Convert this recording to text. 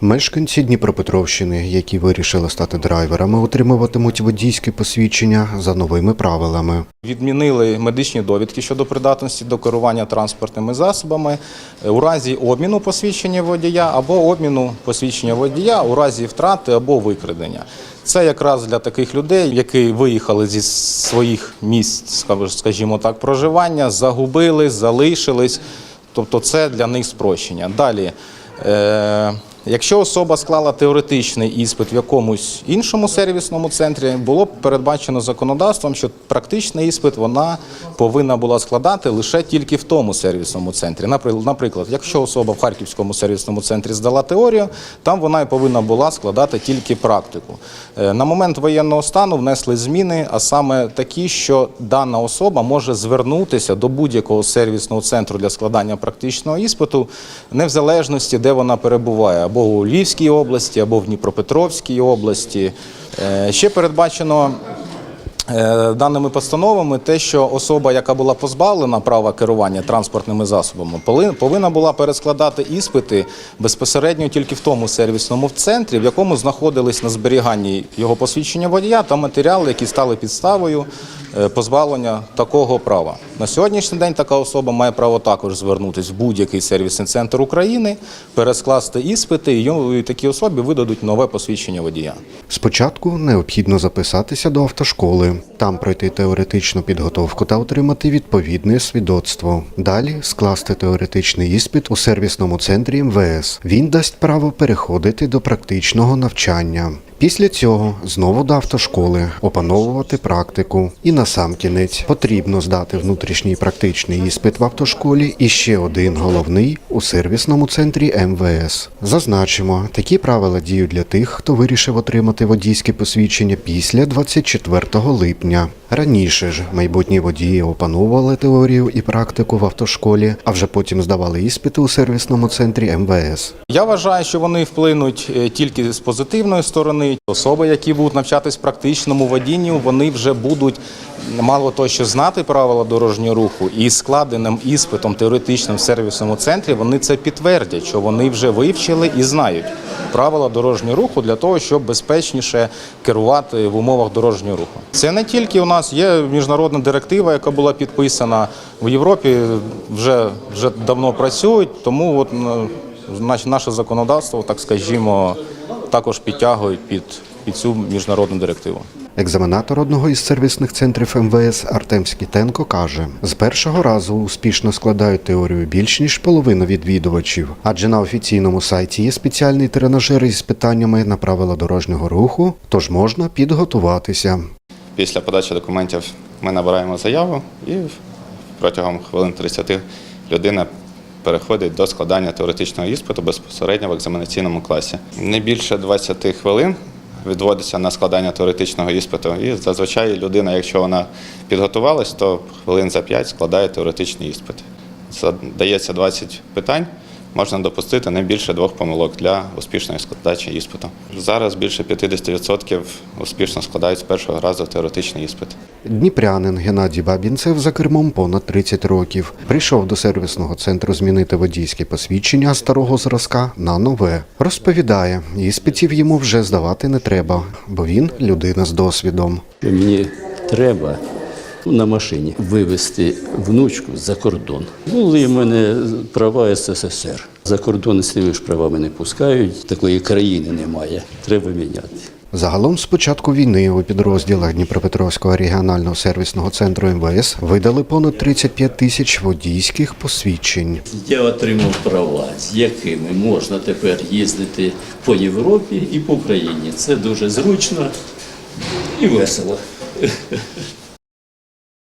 Мешканці Дніпропетровщини, які вирішили стати драйверами, отримуватимуть водійське посвідчення за новими правилами. Відмінили медичні довідки щодо придатності до керування транспортними засобами е, у разі обміну посвідчення водія або обміну посвідчення водія у разі втрати або викрадення. Це якраз для таких людей, які виїхали зі своїх місць, скажімо так, проживання, загубились, залишились. Тобто це для них спрощення. Далі. Е- Якщо особа склала теоретичний іспит в якомусь іншому сервісному центрі, було б передбачено законодавством, що практичний іспит вона повинна була складати лише тільки в тому сервісному центрі. Напри- Наприклад, якщо особа в Харківському сервісному центрі здала теорію, там вона і повинна була складати тільки практику. Е, На момент воєнного стану внесли зміни, а саме такі, що дана особа може звернутися до будь-якого сервісного центру для складання практичного іспиту, не в залежності, де вона перебуває, або у Львівській області, або в Дніпропетровській області. Е, Ще передбачено Е, Даними постановами, те, що особа, яка була позбавлена права керування транспортними засобами, повинна була перескладати іспити безпосередньо тільки в тому сервісному центрі, в якому знаходились на зберіганні його посвідчення водія та матеріали, які стали підставою позбавлення такого права. На сьогоднішній день така особа має право також звернутися в будь-який сервісний центр України, перескласти іспити, і такій особі видадуть нове посвідчення водія. Спочатку необхідно записатися до автошколи, там пройти теоретичну підготовку та отримати відповідне свідоцтво. Далі скласти теоретичний іспит у сервісному центрі МВС. Він дасть право переходити до практичного навчання. Після цього знову до автошколи, опановувати практику. І на сам кінець потрібно здати внутрішній практичний іспит в автошколі і ще один головний у сервісному центрі МВС. Зазначимо, такі правила діють для тих, хто вирішив отримати водійське посвідчення після 24 липня. Раніше ж майбутні водії опановували теорію і практику в автошколі, а вже потім здавали іспити у сервісному центрі МВС. Я вважаю, що вони вплинуть е, тільки з позитивної сторони. Особи, які будуть навчатись практичному водінню, вони вже будуть мало того, що знати правила дорожнього руху, і складеним іспитом теоретичним в сервісному центрі вони це підтвердять, що вони вже вивчили і знають правила дорожнього руху для того, щоб безпечніше керувати в умовах дорожнього руху. Це не тільки у нас є міжнародна директива, яка була підписана в Європі, вже, вже давно працюють, тому от наше законодавство, так скажімо, також підтягують під, під цю міжнародну директиву. Екзаменатор одного із сервісних центрів МВС Артем Скітенко каже: з першого разу успішно складають теорію більш ніж половина відвідувачів, адже на офіційному сайті є спеціальний тренажер із питаннями на правила дорожнього руху, тож можна підготуватися. Після подачі документів ми набираємо заяву і протягом хвилин 30 людина переходить до складання теоретичного іспиту безпосередньо в екзаменаційному класі. Не більше 20 хвилин відводиться на складання теоретичного іспиту. І зазвичай людина, якщо вона підготувалась, то хвилин за 5 складає теоретичний іспит. Дається 20 питань. Можна допустити не більше двох помилок для успішної складачі іспиту. Зараз більше 50% успішно складають з першого разу теоретичний іспит. Дніпрянин Геннадій Бабінцев за кермом понад 30 років. Прийшов до сервісного центру змінити водійське посвідчення старого зразка на нове. Розповідає, іспитів йому вже здавати не треба, бо він людина з досвідом. Мені треба на машині вивезти внучку за кордон. Були в мене права СССР. За кордон з тими ж правами не пускають, такої країни немає. Треба міняти. Загалом з початку війни у підрозділах Дніпропетровського регіонального сервісного центру МВС видали понад 35 тисяч водійських посвідчень. Я отримав права, з якими можна тепер їздити по Європі і по Україні. Це дуже зручно і весело.